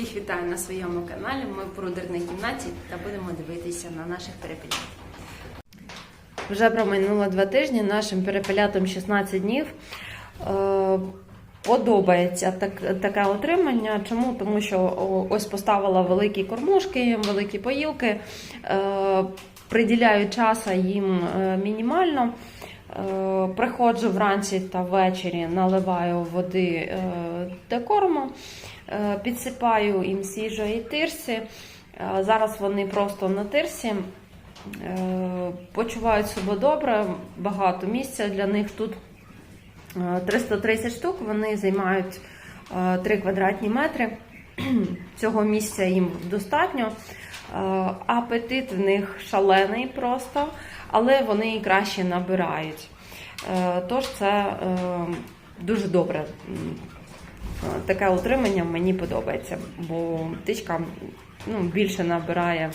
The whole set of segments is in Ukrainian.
Всіх вітаю на своєму каналі. Ми в брудерній кімнаті та будемо дивитися на наших перепелят. Вже проминуло два тижні. Нашим перепелятам 16 днів. Е, Подобається так, таке отримання. Чому? Тому що ось поставила великі кормушки, великі поїлки, е, приділяю часу їм е, мінімально. Приходжу вранці та ввечері, наливаю води для корму, підсипаю їм свіжої тирси. Е, Зараз вони просто на тирсі. Е, Почувають себе добре, багато місця для них тут. Е, 330 штук, вони займають е, 3 квадратні метри. Цього місця їм достатньо. Е, Апетит в них шалений просто, але вони і краще набирають. Е, Тож це е, дуже добре. Е, Таке утримання мені подобається, бо птичка ну, більше набирає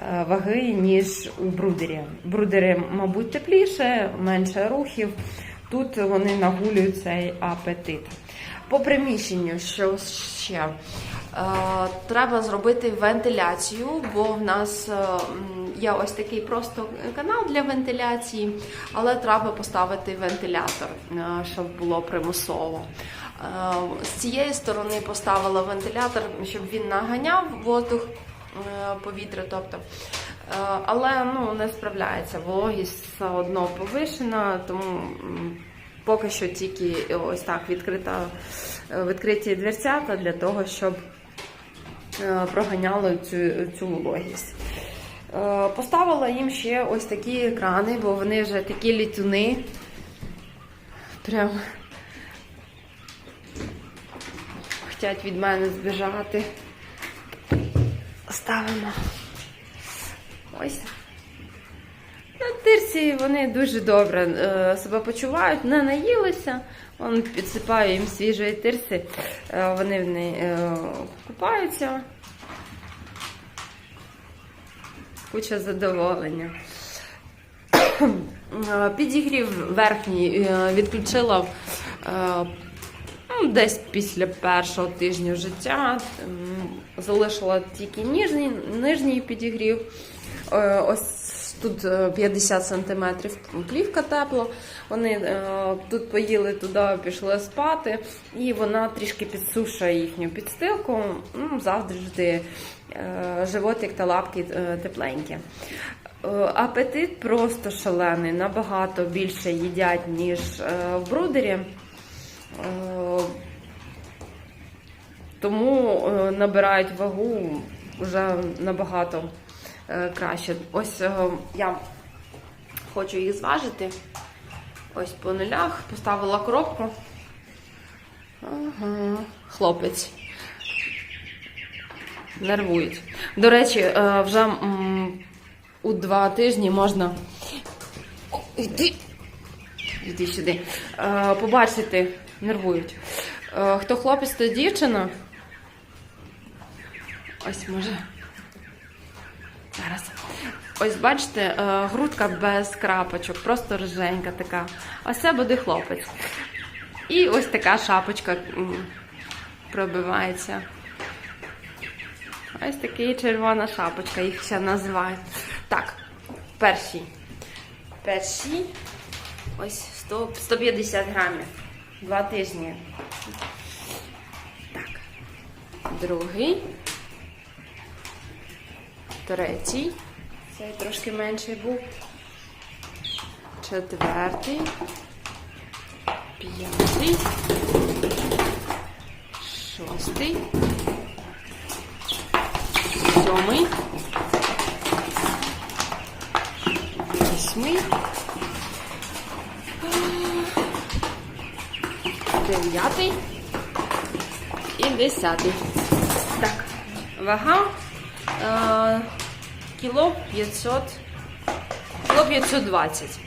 е, ваги, ніж у брудері. Брудери, мабуть, тепліше, менше рухів. Тут вони нагулюють цей апетит. По приміщенню, що ще? Е, треба зробити вентиляцію, бо в нас є ось такий просто канал для вентиляції, але треба поставити вентилятор, щоб було примусово. Е, з цієї сторони поставила вентилятор, щоб він наганяв воздух, е, повітря, тобто. Е, Але ну, не справляється. Вологість все одно повишена, тому поки що тільки ось так відкрита, відкриті дверцята для того, щоб проганяло цю, цю вологість. Поставила їм ще ось такі екрани, бо вони вже такі літуни. Прям хочуть від мене збіжати. Ставимо. Ось. На тирці вони дуже добре е, себе почувають, не наїлися. Вон підсипаю їм свіжої тирси, е, вони в неї е, купаються. Куча задоволення. Підігрів верхній відключила ну, десь після першого тижня життя. Залишила тільки нижній, нижній підігрів. Е, Ось тут е, 50 см плівка тепла. Вони е, тут поїли туди, пішли спати, і вона трішки підсушує їхню підстилку. Ну, завжди е, животик та лапки е, тепленькі. Е, Апетит просто шалений, набагато більше їдять, ніж е, в брудері. Е, Тому е, набирають вагу вже набагато е, краще. Ось я хочу їх зважити. Ось по нулях поставила коробку. Ага, хлопець. Нервують. До речі, вже у два тижні можна. Йди. Йди сюди. Побачити, нервують. Е, Хто хлопець, то дівчина. Ось може. Зараз. Ось бачите, е, грудка без крапочок, просто риженька така. Ось це буде хлопець. І ось така шапочка пробивається. Ось такий червона шапочка, їх ще називають. Так, перший. Перший. Ось 100, 150 грамів. Два тижні. Так. Другий. Третій. Цей трошки менший був. Четвертий. П'ятий. Шостий. Сьомий. Восьмий. Дев'ятий. І десятий. Так, вага. Е, кіло 500, кіло 520.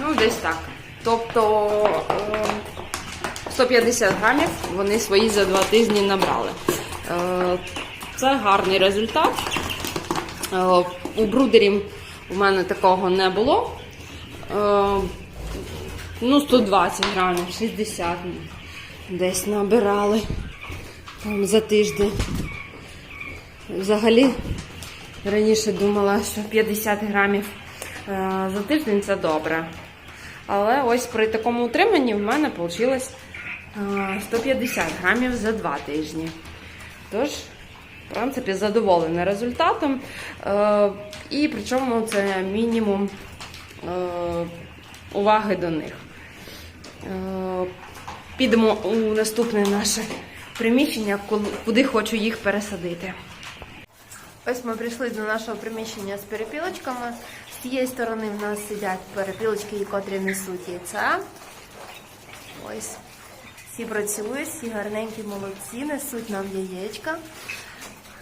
Ну, десь так. Тобто е, 150 грамів вони свої за два тижні набрали. Е, це гарний результат. Е, у брудерів у мене такого не було. Е, ну, 120 грамів, 60 десь набирали там, за тиждень. Взагалі, раніше думала, що 50 грамів е, за тиждень це добре. Але ось при такому утриманні в мене вийшло 150 грамів за 2 тижні. Тож, в принципі, задоволена результатом. Е, І причому це мінімум е, уваги до них. Е, Підемо у наступне наше приміщення, куди хочу їх пересадити. Ось ми прийшли до нашого приміщення з перепілочками. З цієї сторони в нас сидять перепілочки, котрі несуть яйця. Ось. Всі працюють, всі гарненькі молодці, несуть нам яєчка.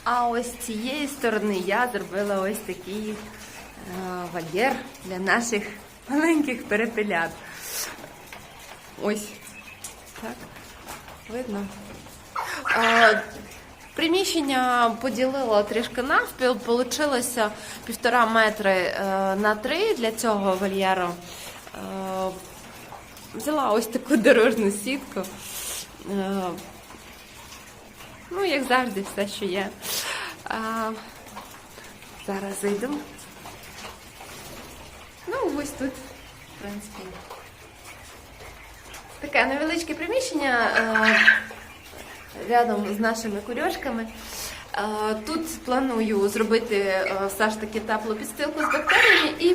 А ось з цієї сторони я зробила ось такий е, вольєр для наших маленьких перепелят. Ось. Так. Видно? А, приміщення поділила трішки навпіл, получилося півтора метри е, на три для цього вольєру. Е, взяла ось таку дорожню сітку. Е, ну, як завжди, все, що є. Зараз зайду. Ну, ось тут, в принципі. Таке невеличке приміщення е, рядом з нашими курьошками. Е, Тут планую зробити е, все ж таки теплу підстилку з бактеріями і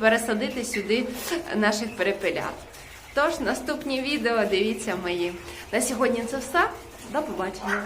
пересадити сюди наших перепелят. Тож наступні відео дивіться мої. На сьогодні це все. До побачення.